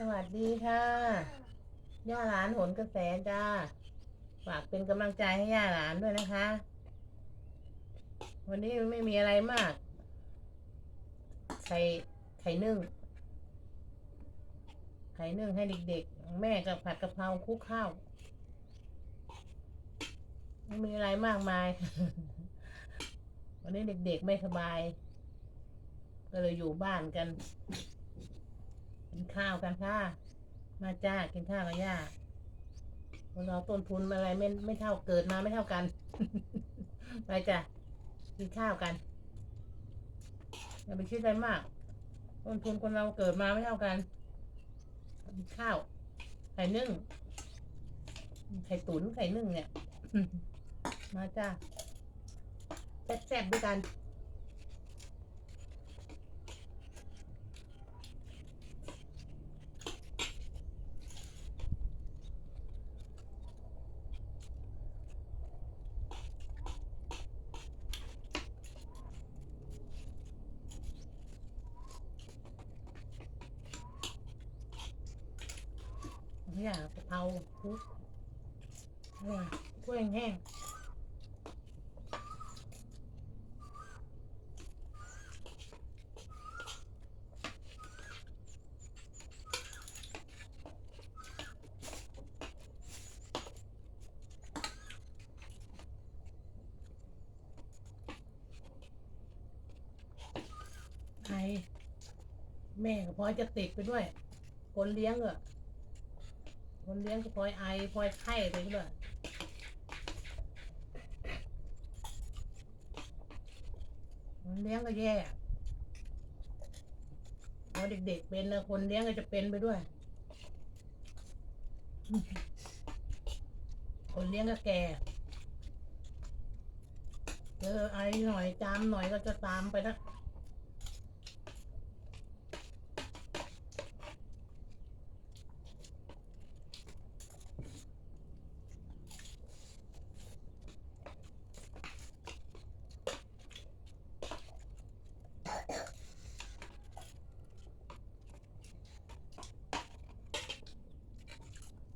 สวัสดีค่ะ ย่าหลานโหนกระแสจ้า ฝากเป็นกำลังใจให้ย่าหลานด้วยนะคะ วันนี้ไม่มีอะไรมากไข่ไข่นึ่ง ไข่นึ่งให้เด็กๆ แม่กับผัดกะเพราคลุกข้าว ไม่มีอะไรมากมาย วันนี้เด็กๆไม่สบาย ก็เลยอยู่บ้านกัน กินข้าวกันค่ะ มาจ้ากินข้าวกับย่าคนเราต้นทุนอะไรไม่ไม่เท่าเกิดมาไม่เท่ากัน ไปจ้ะกินข้าวกัน อย่าไปคิดอะไรมาก ต้นทุนคนเราเกิดมาไม่เท่ากันกินข้าวไข่นึ่งไข่ตุ๋นไข่นึ่งเนี่ย มาจ้าแซ่บๆด้วยกัน ไม่อยากะเพราคลุกอร่ยกล้วยแห้งไอแม่ก็พอจะติดไปด้วย คนเลี้ยงอะ คนเลี้ยงก็พลอยไอพลอยไข้ไปด้วยคนเลี้ยงก็แย่พอเด็กๆเป็นนะคนเลี้ยงก็จะเป็นไปด้วย คนเลี้ยงก็แก่เจอไอหน่อยจามหน่อยก็จะตามไปนะ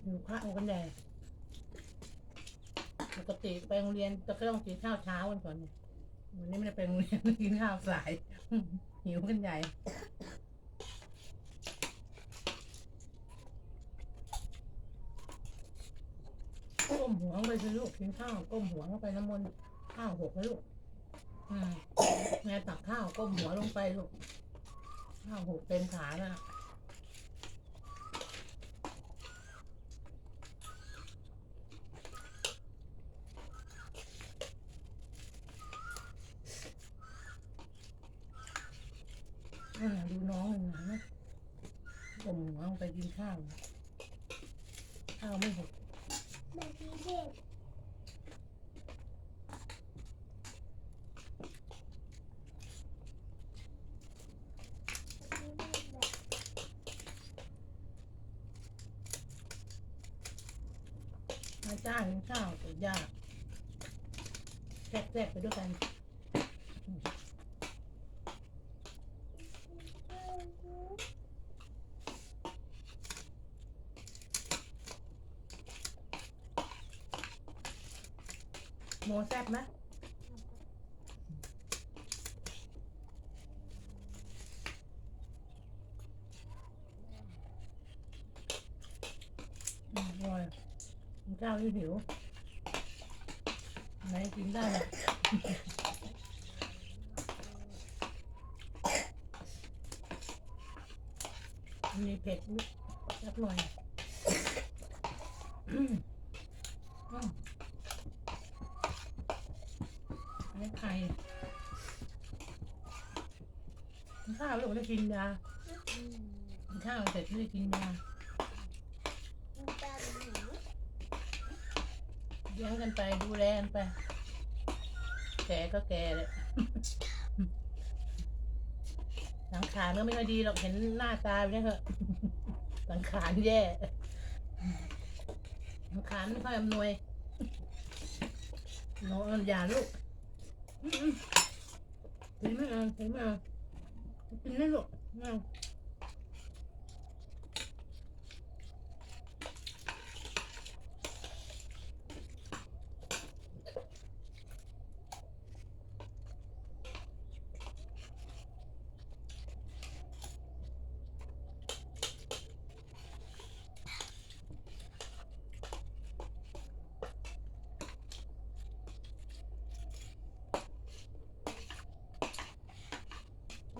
อยู่ข้าวกันใหญ่ปกติไปโรงเรียนจะก็ต้องกินข้าวเช้ากันก่อนเนี่ยวันนี้ไม่ได้ไปโรงเรียนกินข้าวสาย หิวกันใหญ่ก้มหัวไปสิลูกกินข้าวก้มหัวเข้าไปน้ำมนต์ข้าวหกนะลูกอืมแม่ตักข้าวก้มหัวลงไปลูกข้าวหกเต็มขาแล้วนะ อ่าดูน้องเลยนะผมหัวลง ไปกินข้าว ข้าวไม่หกแบบนี้เด็กมาจ้ากินข้าวแต่ยากแทรกๆไปด้วยกัน โมแซ่บนะอืมอร่อยข้าวที่หิว ไหนกินได้เลยมีเผ็ดนิดสักหน่อยอืม กินข้าวแล้วจะกินยากินข้าวเสร็จไม่ได้กินยาเลี้ยงกันไปดูแลกันไป แก่ก็แก่เลยสังขารก็ไม่ค่อยดีหรอกเห็นหน้าตาแบบนี้เหอะสังขารแย่สังขารไม่ค่อยอำนวยนอนอย่าลูกอืมๆกินไม่เอากินไม่เอา กินไม่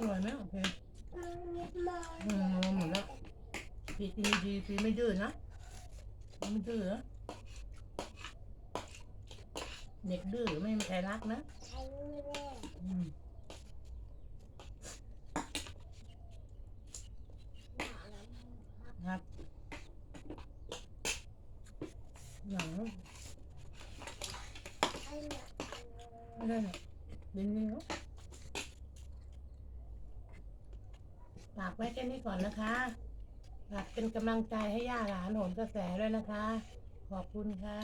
อยไหมโอเคมันมาอืมเอาหมดแล้วพีกินดีๆพีไม่ดื้อนะไม่ดื้อนะเด็กดื้อไม่มีใครรักนะใช้ไม่ได้อืมหนาแล้วครับหนังไอ้หนาไม่ได้หรอกดินนี่เนาะ ฝากไว้แค่นี้ก่อนนะคะฝากเป็นกำลังใจให้ย่าหลานโหนกระแสด้วยนะคะ ขอบคุณค่ะ